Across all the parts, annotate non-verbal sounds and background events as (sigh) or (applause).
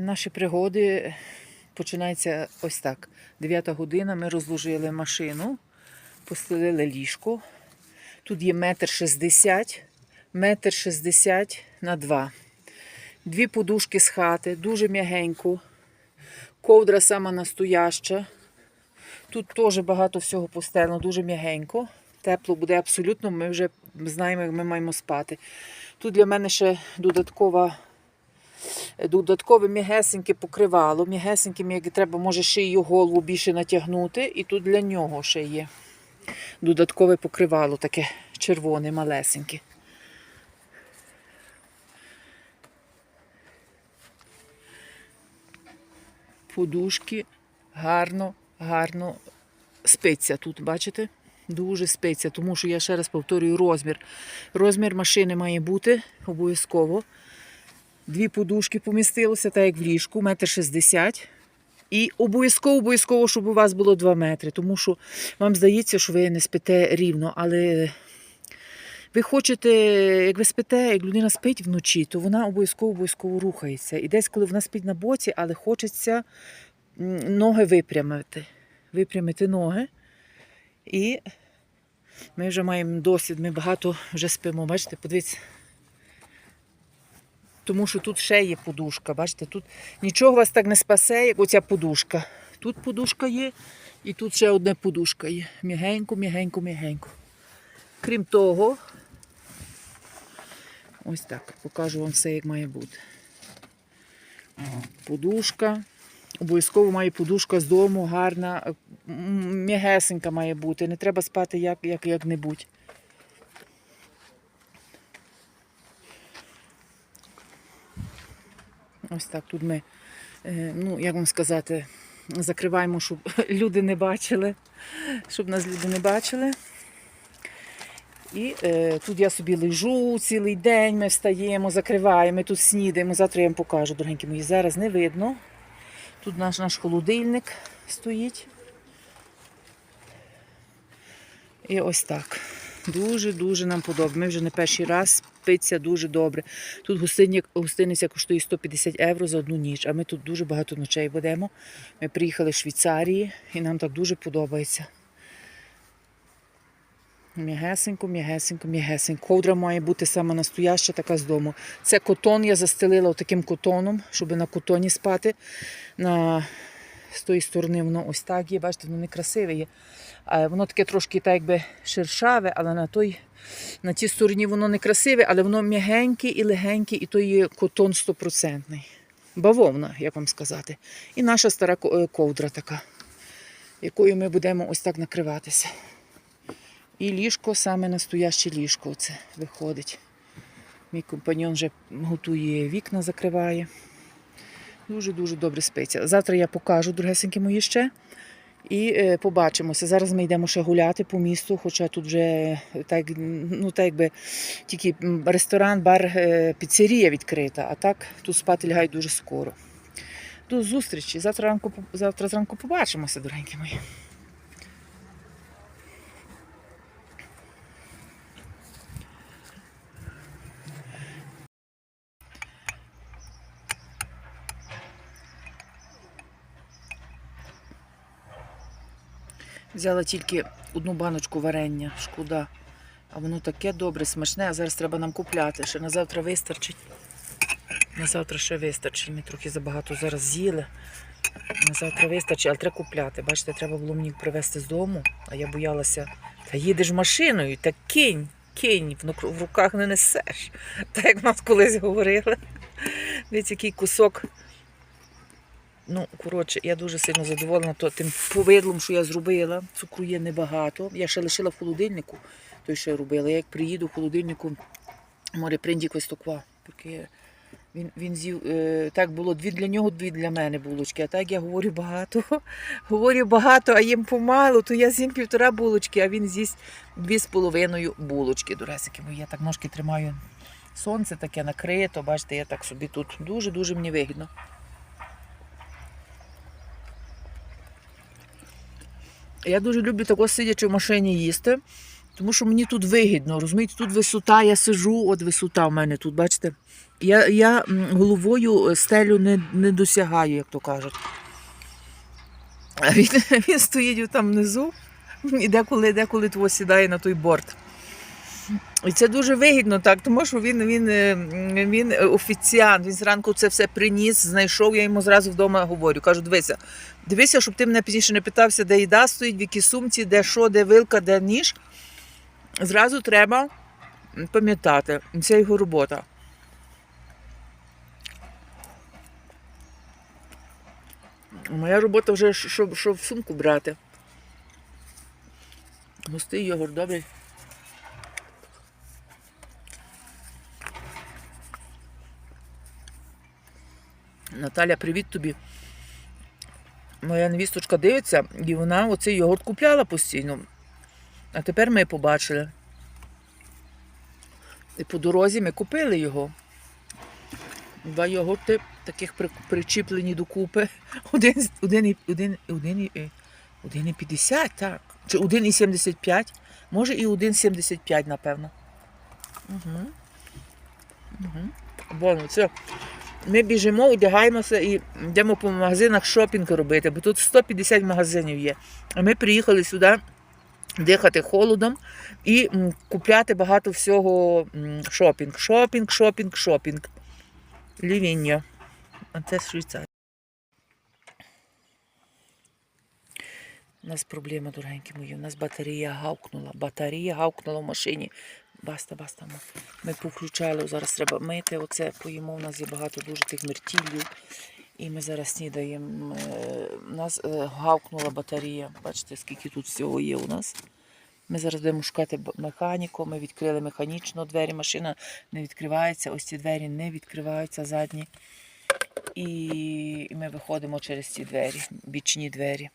Наші пригоди починаються ось так. 9 година ми розложили машину, постелили ліжко. Тут є метр шістдесят, метр шістдесят на два. Дві подушки з хати, дуже м'ягенько. Ковдра сама настояща. Тут теж багато всього постелено, дуже м'ягенько. Тепло буде абсолютно, ми вже знаємо, як ми маємо спати. Тут для мене ще додаткова додаткове м'ягесеньке покривало. М'ягесеньке, як треба, може ще й голову більше натягнути. І тут для нього ще є додаткове покривало, таке червоне, малесеньке. Подушки гарно, гарно спиться тут, бачите? Дуже спиться, тому що я ще раз повторюю розмір. Розмір машини має бути обов'язково. Дві подушки помістилося, так як в ліжку, метр шістдесят. І обов'язково, обов'язково, щоб у вас було 2 метри, тому що вам здається, що ви не спите рівно, але ви хочете, як ви спите, як людина спить вночі, то вона обов'язково обов'язково рухається. І десь, коли вона спить на боці, але хочеться ноги випрямити. Випрямити ноги. І ми вже маємо досвід, ми багато вже спимо. Бачите, подивіться. Тому що тут ще є подушка. Бачите, тут нічого вас так не спасе, як оця подушка. Тут подушка є, і тут ще одна подушка є. М'ягенько, м'ягенько, м'ягенько. Крім того, ось так, покажу вам все, як має бути. Подушка. Обов'язково має подушка з дому, гарна, м'ягесенька має бути. Не треба спати як, як, Ось так тут ми, е, ну, як вам сказати, закриваємо, щоб (laughs) люди не бачили, щоб нас люди не бачили. І е, тут я собі лежу цілий день, ми встаємо, закриваємо, ми тут снідаємо. Завтра я вам покажу, дорогенькі мої. Зараз не видно. Тут наш наш холодильник стоїть. І ось так. Дуже-дуже нам подобається. Ми вже не перший раз спиться дуже добре. Тут гостиня, гостиниця коштує 150 євро за одну ніч, а ми тут дуже багато ночей будемо. Ми приїхали з Швейцарії і нам так дуже подобається. М'ягесенько, м'ягесенько, м'ягесенько. Ковдра має бути саме настояща, така з дому. Це котон, я застелила таким котоном, щоб на котоні спати. На... З тої сторони воно ось так є, бачите, воно не красиве є. Воно таке трошки так якби шершаве, але на той, на тій стороні воно не красиве, але воно м'ягеньке і легеньке, і то є котон стопроцентний. Бавовна, як вам сказати. І наша стара е, ковдра така, якою ми будемо ось так накриватися. І ліжко, саме настояще ліжко це виходить. Мій компаньон вже готує вікна, закриває. Дуже-дуже добре спиться. Завтра я покажу, дорогесенькі мої ще. І е, побачимося. Зараз ми йдемо ще гуляти по місту, хоча тут вже е, так, ну, так якби тільки ресторан, бар, е, піцерія відкрита, а так тут спати лягають дуже скоро. До зустрічі. Завтра, ранку, завтра зранку побачимося, дорогенькі мої. Взяла тільки одну баночку варення, шкода. А воно таке добре, смачне, а зараз треба нам купляти. Ще на завтра вистачить. На завтра ще вистачить. Ми трохи забагато зараз з'їли. На завтра вистачить, але треба купляти. Бачите, треба було мені привезти з дому, а я боялася, та їдеш машиною, та кинь, кинь, в руках не несеш. Так як нас колись говорили. Дивіться, який кусок. Ну, коротше, я дуже сильно задоволена тим повидлом, що я зробила. Цукру є небагато. Я ще лишила в холодильнику, той, що я робила. Я як приїду в холодильнику, море принді квестоква. Він, він з'їв, е, так було дві для нього, дві для мене булочки. А так я говорю багато. (laughs) Говорю багато, а їм помалу, то я з'їм півтора булочки, а він з'їсть дві з половиною булочки. Дуресики, бо я так ножки тримаю. Сонце таке накрито, бачите, я так собі тут дуже-дуже мені вигідно. Я дуже люблю тако сидячи в машині їсти, Тому що мені тут вигідно, розумієте, тут висота, я сижу, от висота в мене тут, бачите? Я, я головою стелю не, не досягаю, як то кажуть. А він, (laughs) він стоїть там внизу і деколи, деколи того сідає на той борт. І це дуже вигідно, так, тому що він, він, е, він офіціант, він зранку це все приніс, знайшов, я йому зразу вдома говорю. Кажу, дивися, дивися, щоб ти мене пізніше не питався, де їда стоїть, в якій сумці, де що, де вилка, де ніж. Зразу треба пам'ятати, це його робота. Моя робота вже, щоб, в сумку брати. Густий йогурт, добрий. Наталя, привіт тобі. Моя невісточка дивиться, і вона оцей йогурт купляла постійно. А тепер ми побачили. І по дорозі ми купили його. Два йогурти таких причіплені докупи. (laughs) Один, один, один, один, е, один і 50, так. Чи 1,75. Може і 1,75, напевно. Угу. Угу. Боно, це. Ми біжимо, одягаємося і йдемо по магазинах шопінг робити, бо тут 150 магазинів є. А ми приїхали сюди дихати холодом і купляти багато всього шопінг. Шопінг, шопінг, шопінг. Лівіння. А це Швейцарія. У нас проблема, дорогенькі мої. У нас батарея гавкнула. Батарея гавкнула в машині. Баста, баста. ми- повключали, зараз треба мити. Оце поїмо. У нас є багато дуже тих мертілів. І ми зараз снідаємо. Е, У нас е, гавкнула батарея. Бачите, скільки тут всього є у нас. Ми зараз будемо шукати механіку. Ми відкрили механічно двері. Машина не відкривається. Ось ці двері не відкриваються задні. І ми виходимо через ці двері, бічні двері.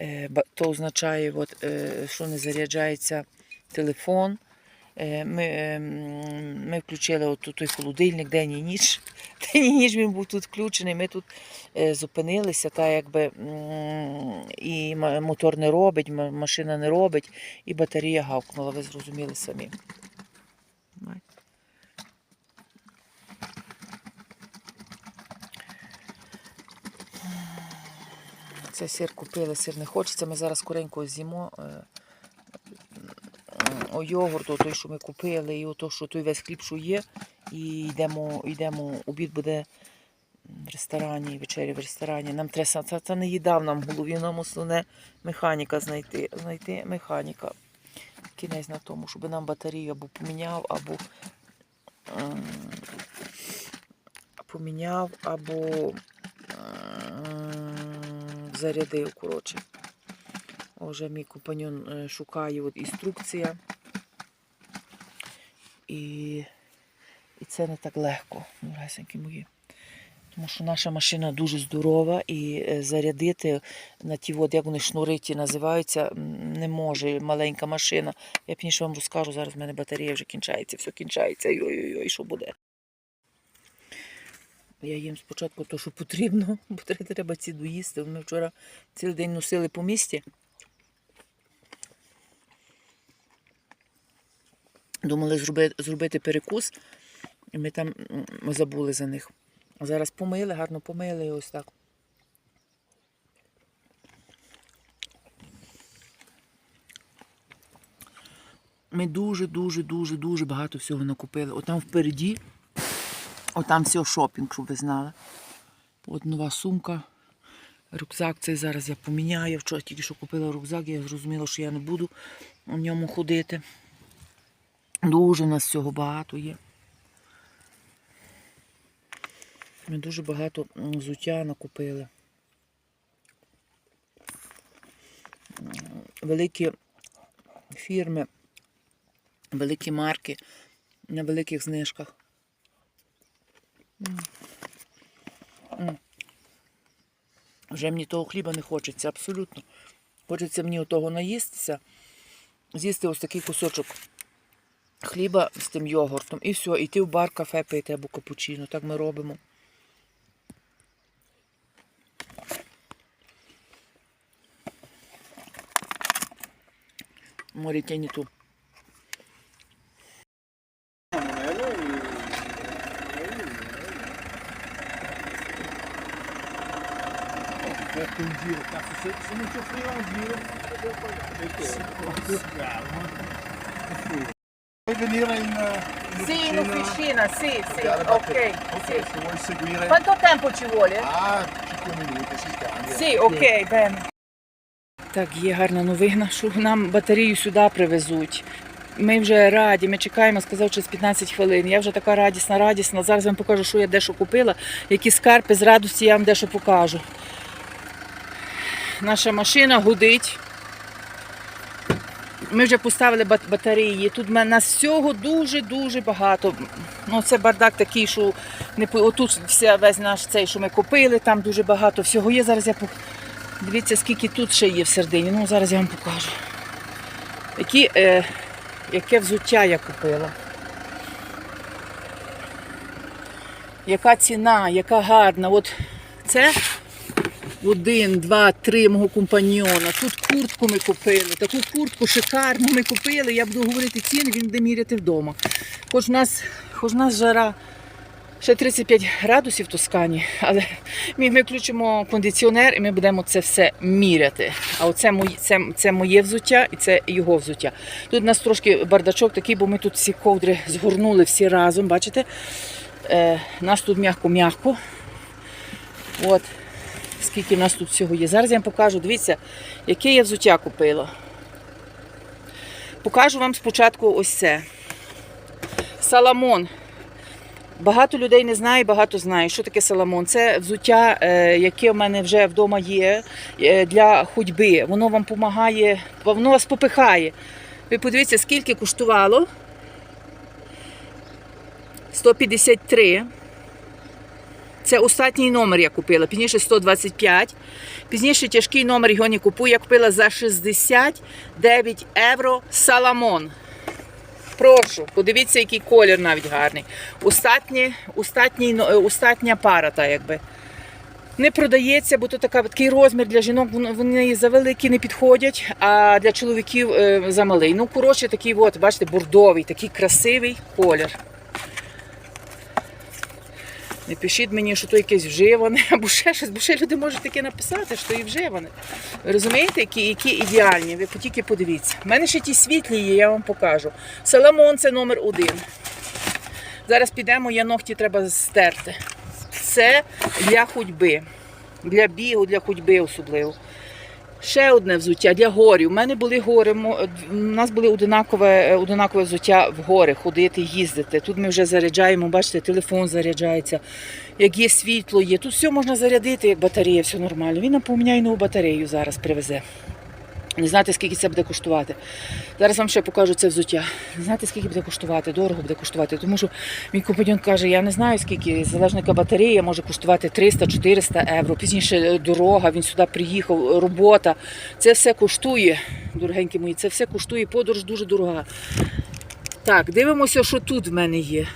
Е, То означає, от, що не заряджається телефон. Е, Ми, е, ми включили от той холодильник день і ніч. (laughs) День і ніч він був тут включений. Ми тут е, зупинилися, та якби і мотор не робить, машина не робить, і батарея гавкнула, ви зрозуміли самі. Це сир купили, сир не хочеться. Ми зараз скоренько з'їмо. Е, О йогурт, той, що ми купили, і ото, що той весь хліб, що є. І йдемо, йдемо, обід буде в ресторані, вечері в ресторані. Нам треба, це, це не їда в нам в голові, нам основне механіка знайти. Знайти механіка. Кінець на тому, щоб нам батарею або поміняв, або ем, поміняв, або ем, зарядив, коротше. Вже мій компаньон е, шукає от інструкція. І, і це не так легко, дорогесенькі мої. Тому що наша машина дуже здорова і е, зарядити на ті, от, як вони шнуриті називаються, не може маленька машина. Я пізніше вам розкажу, зараз в мене батарея вже кінчається, все кінчається. Ой-ой-ой, що буде? Я їм спочатку то, що потрібно, (laughs) бо треба ці доїсти. Ми вчора цілий день носили по місті. Думали зробити, перекус, і ми там забули за них. А зараз помили, гарно помили і ось так. Ми дуже, дуже, дуже, дуже багато всього накупили. Отам впереді, отам все шопінг, щоб ви знали. От нова сумка. Рюкзак цей зараз я поміняю. Вчора тільки що купила рюкзак, я зрозуміла, що я не буду в ньому ходити. Дуже нас всього багато є. Ми дуже багато взуття накупили. Великі фірми, великі марки на великих знижках. Вже мені того хліба не хочеться, абсолютно. Хочеться мені того наїстися, з'їсти ось такий кусочок хліба з тим йогуртом і все, іти в бар кафе пити або капучино. Так ми робимо. Море тяни ту. Aperta um giro, cazzo, se, se non ci offriva un giro, Puoi venire in, eh, in Sì, in officina? sì, sì, ok. Ok, sì. se vuoi seguire... Quanto tempo ci vuole? Ah, 5 minuti si scambia. Sì, окей, бен. Так, є гарна новина, що нам батарею сюди привезуть. Ми вже раді, ми чекаємо, сказав, через 15 хвилин. Я вже така радісна, радісна. Зараз я вам покажу, що я дещо купила. Які скарпи з радості я вам дещо покажу. Наша машина гудить. Ми вже поставили бат- батареї. Тут в нас всього дуже-дуже багато. Ну, це бардак такий, що не по- отут вся весь наш цей, що ми купили, там дуже багато всього є. Зараз я пок- Дивіться, скільки тут ще є в середині. Ну, зараз я вам покажу. Які, е, яке взуття я купила. Яка ціна, яка гарна. От це один, два, три мого компаньйона. Тут куртку ми купили. Таку куртку шикарну ми купили. Я буду говорити ціни, він буде міряти вдома. Хоч у нас, хоч у нас жара ще 35 градусів в Тоскані, але ми, включимо кондиціонер і ми будемо це все міряти. А оце моє, це, це моє взуття і це його взуття. Тут у нас трошки бардачок такий, бо ми тут всі ковдри згорнули всі разом. Бачите? Е, нас тут м'яко-м'яко. От. Скільки в нас тут всього є. Зараз я вам покажу, дивіться, яке я взуття купила. Покажу вам спочатку ось це. Саламон. Багато людей не знає, багато знає, що таке саламон. Це взуття, е, яке в мене вже вдома є е, для ходьби. Воно вам допомагає, воно вас попихає. Ви подивіться, скільки коштувало. 153. Це останній номер я купила. Пізніше 125. Пізніше тяжкий номер його не купую. Я купила за 69 євро саламон. Прошу, подивіться, який колір навіть гарний. Остатні, остатній, но- е, остатня пара, та якби. Не продається, бо то така, такий розмір для жінок, вони завеликі не підходять, а для чоловіків е, замалий. Ну, коротше, такий, от, бачите, бордовий, такий красивий колір. Не пишіть мені, що то якесь вживане, (laughs) або ще щось, бо ще люди можуть таке написати, що і вживане. Розумієте, які, які ідеальні? Ви тільки подивіться. У мене ще ті світлі є, я вам покажу. Соломон це номер один. Зараз підемо, я ногті треба стерти. Це для ходьби, для бігу, для ходьби особливо. Ще одне взуття для горів. У мене були гори. У нас були одинакове, е, одинакове взуття в гори, ходити, їздити. Тут ми вже заряджаємо, бачите, телефон заряджається. Як є світло, є. Тут все можна зарядити, батарея, все нормально. Він нам нову батарею зараз привезе. Не знаєте, скільки це буде коштувати. Зараз вам ще покажу це взуття. Не знаєте, скільки буде коштувати, дорого буде коштувати. Тому що мій компаньон каже, я не знаю, скільки залежно яка батарея може коштувати 300-400 євро. Пізніше дорога, він сюди приїхав, робота. Це все коштує, дорогенькі мої, це все коштує, подорож дуже дорога. Так, дивимося, що тут в мене є.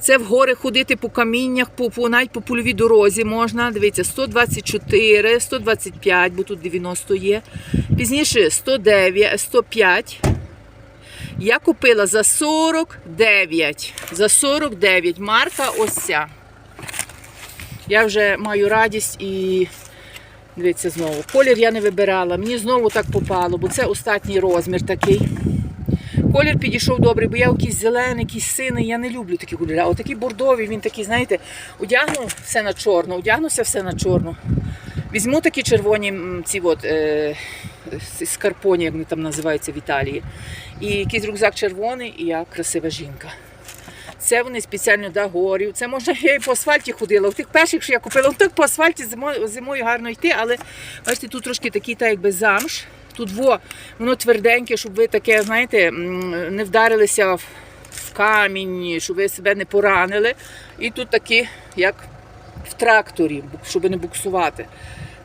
Це в гори ходити по каміннях, по, по навіть по польовій дорозі можна. Дивіться, 124, 125, бо тут 90 є. Пізніше 109, 105. Я купила за 49. За 49. Марка ось ця. Я вже маю радість і дивіться знову. Колір я не вибирала. Мені знову так попало, бо це останній розмір такий. Колір підійшов добрий, бо я якийсь зелений, якийсь синий, я не люблю такі кольори. А отакий бордовий, він такий, знаєте, одягну все на чорно, одягнуся все на чорно. Візьму такі червоні ці от, е, скарпоні, як вони там називаються в Італії. І якийсь рюкзак червоний, і я красива жінка. Це вони спеціально для горів. Це можна я і по асфальті ходила. У тих перших, що я купила, так по асфальті зимою, зимою гарно йти, але бачите, тут трошки такий, так якби замш. Тут во, воно тверденьке, щоб ви таке, знаєте, не вдарилися в, камінь, щоб ви себе не поранили. І тут такі, як в тракторі, щоб не буксувати.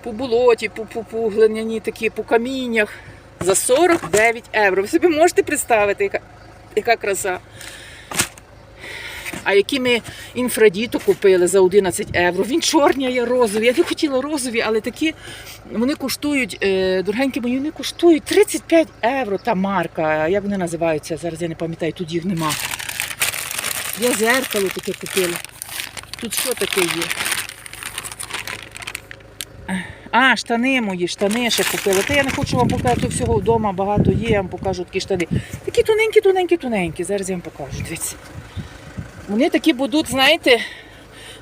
По болоті, по, по, по глиняні такі, по каміннях. За 49 євро. Ви собі можете представити, яка, яка краса. А які ми інфрадіту купили за 11 євро. Він я розові. Я не хотіла розові, але такі вони коштують, е, дорогенькі мої, вони коштують 35 євро. Та марка. Як вони називаються? Зараз я не пам'ятаю, тут їх нема. Я зеркало таке купила. Тут що таке є? А, штани мої, штани ще купила. Та я не хочу вам показати всього вдома, багато є, я вам покажу такі штани. Такі тоненькі, тоненькі, тоненькі. Зараз я вам покажу. Дивіться. Вони такі будуть, знаєте,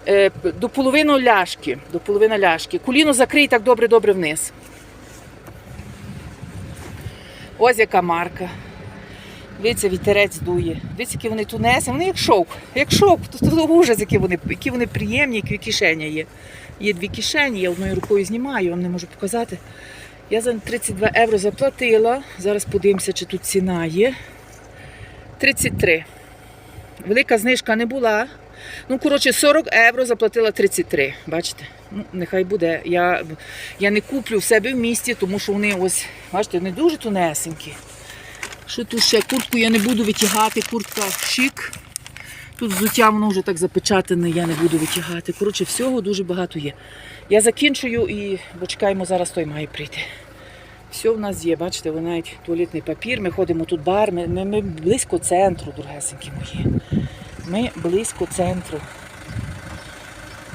е, до половини ляшки. До половини ляшки. Коліно закрий так добре-добре вниз. Ось яка марка. Дивіться, вітерець дує. Дивіться, які вони тунеси. Вони як шовк. Як шовк. Тут то ужас, які вони, які вони приємні, які кишеня є. Є дві кишені, я одною рукою знімаю, вам не можу показати. Я за 32 євро заплатила. Зараз подивимося, чи тут ціна є. 33. Велика знижка не була. Ну, коротше, 40 євро заплатила 33. Бачите? Ну, нехай буде. Я, я не куплю в себе в місті, тому що вони ось, бачите, вони дуже тунесенькі. Що тут ще? Куртку я не буду витягати, куртка шик. Тут взуття воно вже так запечатане, я не буду витягати. Коротше, всього дуже багато є. Я закінчую і бо чекаємо, зараз той має прийти. Все в нас є, бачите, ви навіть туалетний папір. Ми ходимо тут бар, ми, ми, ми близько центру, дорогесенькі мої. Ми близько центру.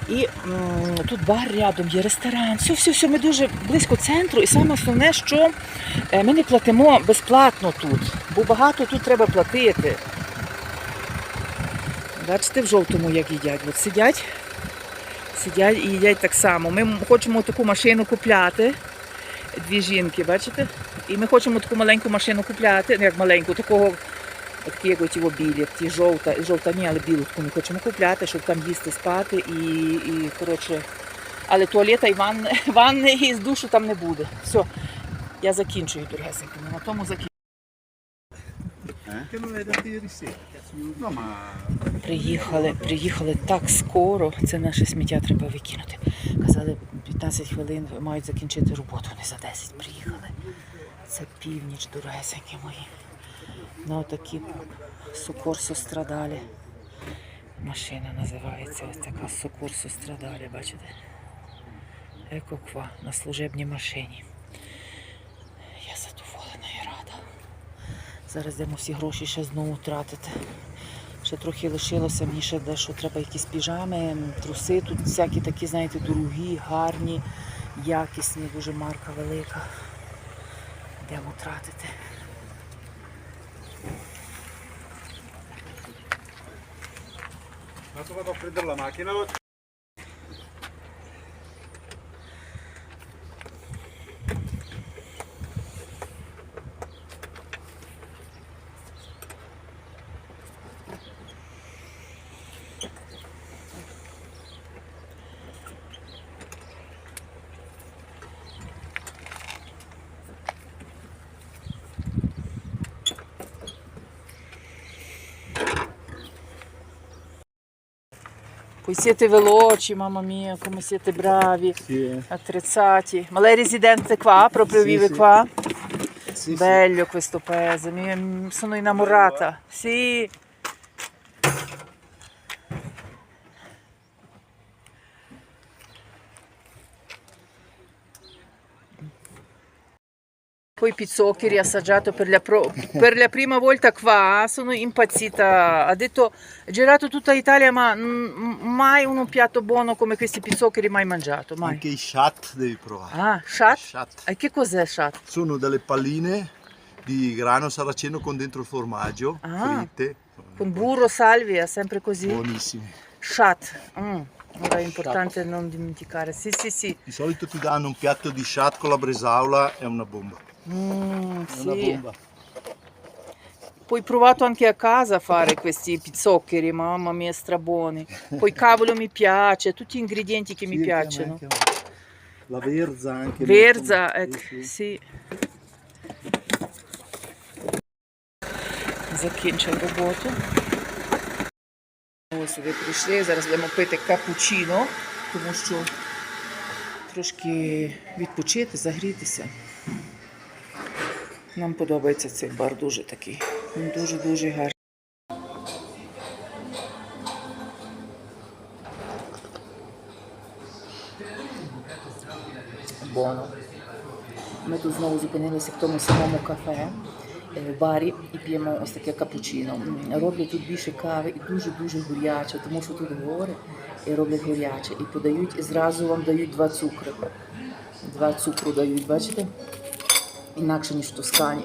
І м, тут бар рядом, є ресторан. Все, все, все, ми дуже близько центру. І саме основне, що е, ми не платимо безплатно тут, бо багато тут треба платити. Бачите, в жовтому як їдять. От сидять, сидять і їдять так само. Ми хочемо таку машину купляти. Дві жінки, бачите? І ми хочемо таку маленьку машину купляти, ну як маленьку, такого, такі як оті білі, ті жовта, жовта ні, але білу таку ми хочемо купляти, щоб там їсти, спати і, і коротше. Але туалета і ванни, (laughs) ванни і з душу там не буде. Все, я закінчую, дорогесенько. На тому закінчую. Приїхали, приїхали так скоро. Це наше сміття треба викинути. Казали, 15 хвилин мають закінчити роботу. Вони за 10 приїхали. Це північ, дорогесенькі мої. На отакі сукорсо страдалі. Машина називається ось така сукорсо страдалі, бачите? Екоква на служебній машині. Я задоволена і рада. Зараз йдемо всі гроші ще знову тратити. Ще трохи лишилося, мені ще дещо треба якісь піжами, труси. Тут всякі такі, знаєте, дорогі, гарні, якісні, дуже марка велика. Йдемо тратити. Adesso vado a. Poi siete veloci, mamma mia, come siete bravi, Sì, attrezzati. Ma lei è residente qua, proprio Sì, vive sì. qua? sì. Bello questo paese, mi sono innamorata. Sì. Poi pizzoccheri assaggiato per la, pro- per la prima volta qua, sono impazzita. Ha detto, girato tutta Italia, ma mai un piatto buono come questi pizzoccheri mai mangiato, mai. Anche i chat devi provare. Ah, shat? Chat. E che cos'è shat? Sono delle palline di grano saraceno con dentro il formaggio, Ah. fritte. Con burro, salvia, sempre così. Buonissime. Shat. Mm. Ora è importante non dimenticare. Sì, sì, sì. Di solito ti danno un piatto di chat con la bresaola, è una bomba. Mm, sì. bomba. Poi provato anche a casa a fare questi pizzoccheri, mamma mia, strabuoni. Poi cavolo mi piace, tutti gli ingredienti che mi Sì, a piacciono. anche. La verza anche. Verza, ecco, sì, sì. Закінчив роботу. Ось сюди прийшли. Зараз будемо пити капучино, тому що трошки відпочити, загрітися. Нам подобається цей бар дуже такий. Він дуже-дуже гарний. Боно. Ми тут знову зупинилися в тому самому кафе, в барі і п'ємо ось таке капучино. Роблять тут більше кави і дуже-дуже горяче, тому що тут гори і роблять горяче. І подають, і зразу вам дають два цукри. Два цукру дають, бачите? Інакше, ніж в Тоскані.